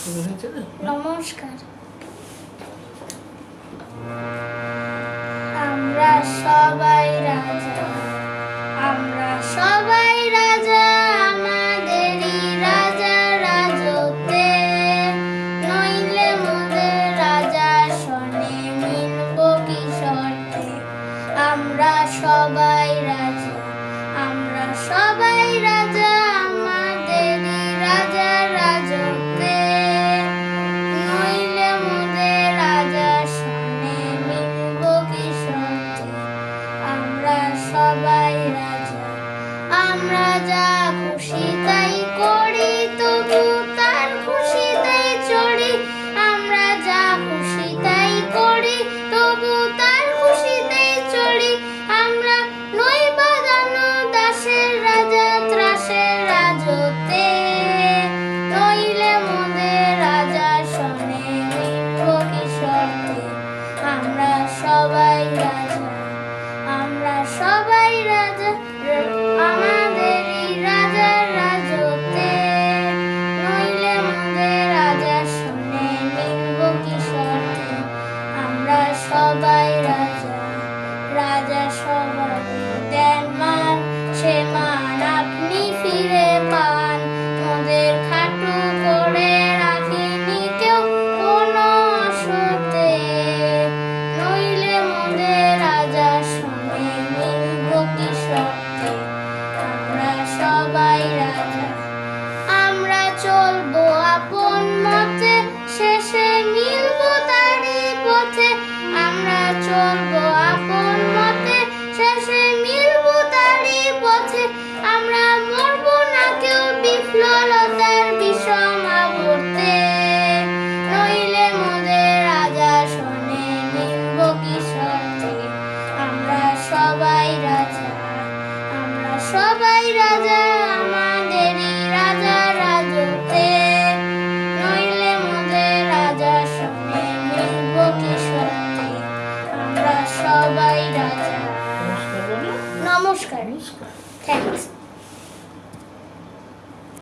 নমস্কার। আমরা সবাই রাজা। আমরা সবাই রাজা আমাদেরই রাজা রাজতে নইলে মোদের রাজা শোনে মিনব কি শর্তে? আমরা সবাই সবাই রাজা। আমরা যা সবাই রাজা নমস্কার নমস্কার থ্যাংকস